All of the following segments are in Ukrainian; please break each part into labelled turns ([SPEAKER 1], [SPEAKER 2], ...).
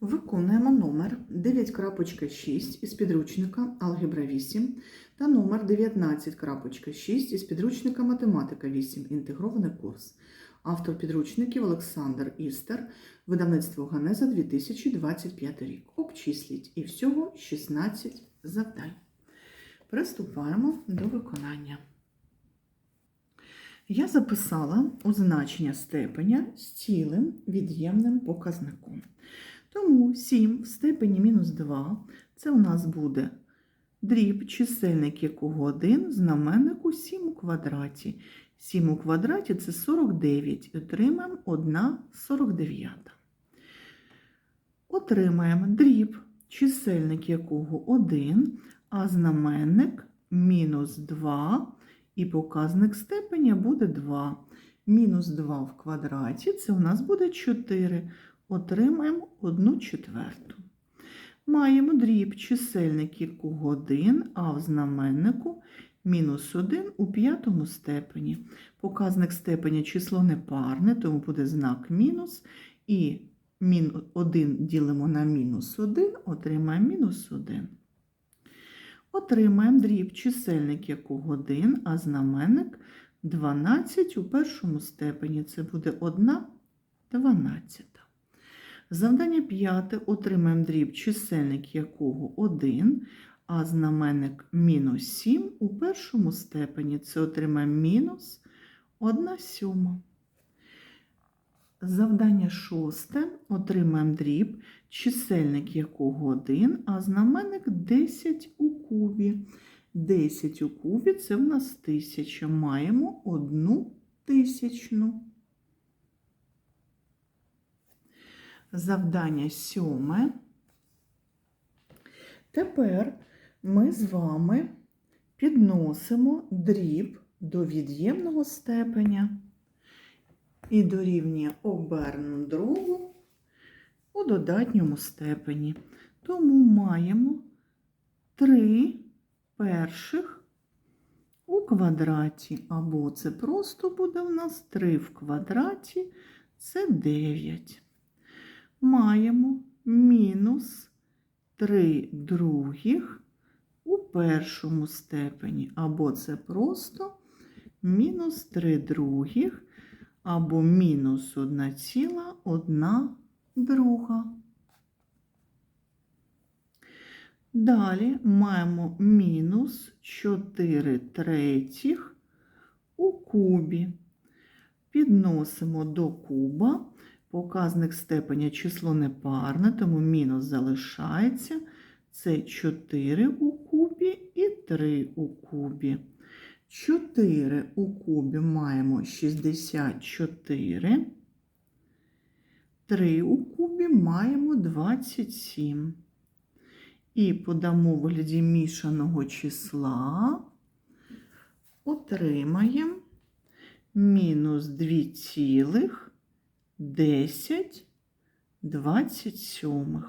[SPEAKER 1] Виконуємо номер 9.6 із підручника Алгебра 8 та номер 19.6 із підручника Математика 8. Інтегрований курс. Автор підручників Олександр Істер, видавництво Ганеза 2025 рік. Обчисліть і всього 16 завдань. Приступаємо до виконання. Я записала означення степеня з цілим від'ємним показником. Тому 7 в степені мінус 2 це у нас буде дріб, чисельник якого 1, знаменнику 7 у квадраті. 7 у квадраті це 49. Отримаємо 1 49. Отримаємо дріб, чисельник якого 1, а знаменник мінус 2, і показник степеня буде 2. Мінус 2 в квадраті це у нас буде 4 отримаємо 1 четверту. Маємо дріб чисельник якого 1, а в знаменнику мінус 1 у п'ятому степені. Показник степеня число непарне, тому буде знак мінус. І 1 ділимо на мінус 1, отримаємо мінус 1. Отримаємо дріб чисельник якого 1, а знаменник 12 у першому степені. Це буде 1 12. Завдання п'яте отримаємо дріб чисельник якого 1, а знаменник мінус 7 у першому степені. Це отримаємо мінус 1 сьома. Завдання шосте отримаємо дріб, чисельник якого 1, а знаменник 10 у кубі. 10 у кубі це в нас тисяча. Маємо одну тисячну. Завдання сьоме. Тепер ми з вами підносимо дріб до від'ємного степеня і дорівнює оберну другу у додатньому степені. Тому маємо 3 перших у квадраті, або це просто буде у нас 3 в квадраті, це 9 маємо мінус 3 других у першому степені, або це просто мінус 3 других, або мінус 1 ціла 1 друга. Далі маємо мінус 4 третіх у кубі. Підносимо до куба. Показник степеня число непарне, тому мінус залишається. Це 4 у кубі і 3 у кубі. 4 у кубі маємо 64. 3 у кубі маємо 27. І подамо в вигляді мішаного числа. Отримаємо мінус 2 цілих. 10 27.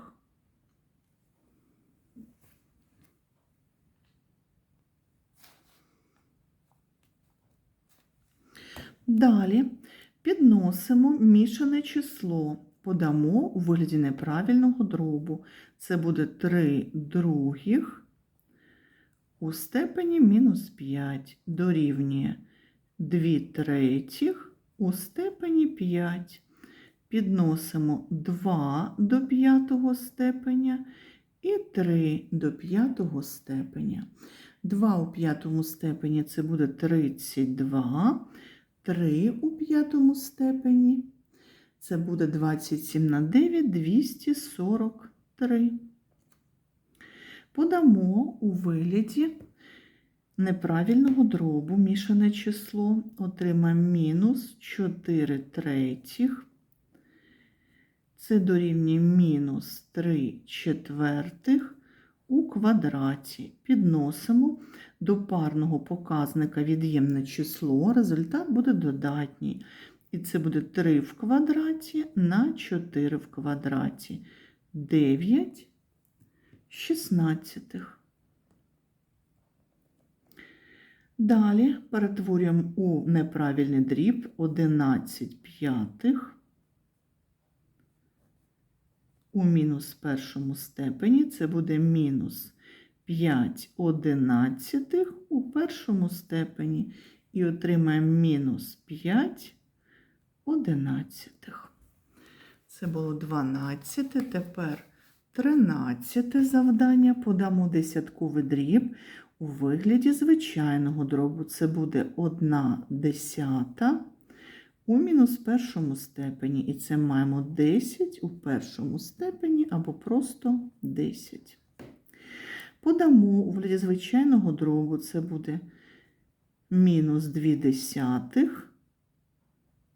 [SPEAKER 1] Далі підносимо мішане число, подамо у вигляді неправильного дробу. Це буде 3 других у степені мінус 5 дорівнює 2 третіх у степені 5 підносимо 2 до п'ятого степеня і 3 до п'ятого степеня. 2 у п'ятому степені це буде 32, 3 у п'ятому степені це буде 27 на 9, 243. Подамо у вигляді неправильного дробу мішане число, отримаємо мінус 4 третіх це дорівнює мінус 3 четвертих у квадраті. Підносимо до парного показника від'ємне число, результат буде додатній. І це буде 3 в квадраті на 4 в квадраті. 9 шістнадцятих. Далі перетворюємо у неправильний дріб 11 п'ятих у мінус першому степені це буде мінус 5 одинадцятих у першому степені і отримаємо мінус 5 одинадцятих. Це було 12. Тепер 13 завдання. Подамо десятковий дріб у вигляді звичайного дробу. Це буде 1 десята у мінус першому степені. І це маємо 10 у першому степені або просто 10. Подамо у вигляді звичайного дробу. Це буде мінус 2 десятих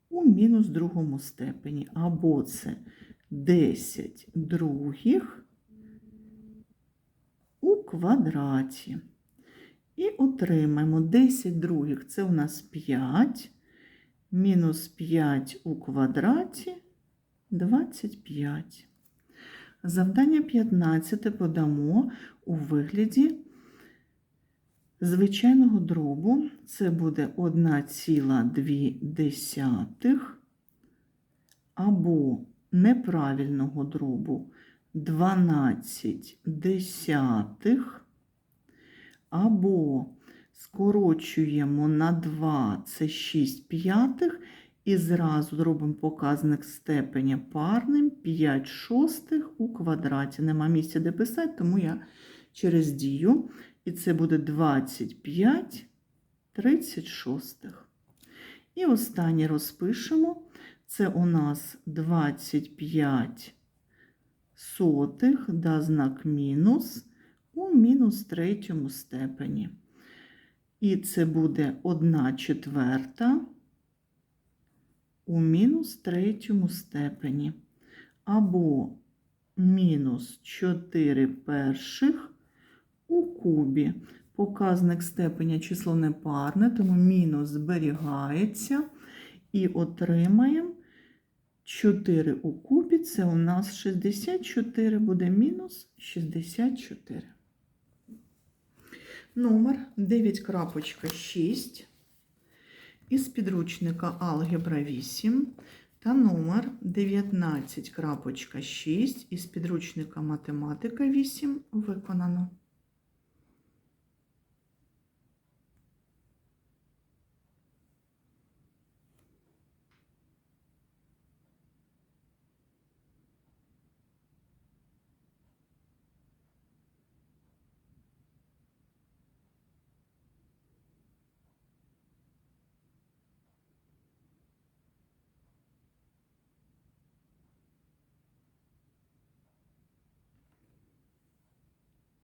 [SPEAKER 1] у мінус другому степені. Або це 10 других у квадраті. І отримаємо 10 других. Це у нас 5. Мінус 5 у квадраті 25. Завдання 15 подамо у вигляді звичайного дробу. Це буде 1,2 або неправильного дробу 12 десятих, або скорочуємо на 2 це 6 п'ятих, і зразу робимо показник степеня парним 5 шостих у квадраті. Нема місця, де писати, тому я через дію. І це буде 25 36. І останнє розпишемо. Це у нас 25 сотих, да знак мінус у мінус третьому степені. І це буде 1 четверта у мінус третьому степені. Або мінус 4 перших у кубі. Показник степеня число непарне, тому мінус зберігається. І отримаємо 4 у кубі. Це у нас 64, буде мінус 64. Номер 9.6 із підручника Алгебра 8 та номер 19.6 із підручника Математика 8 виконано.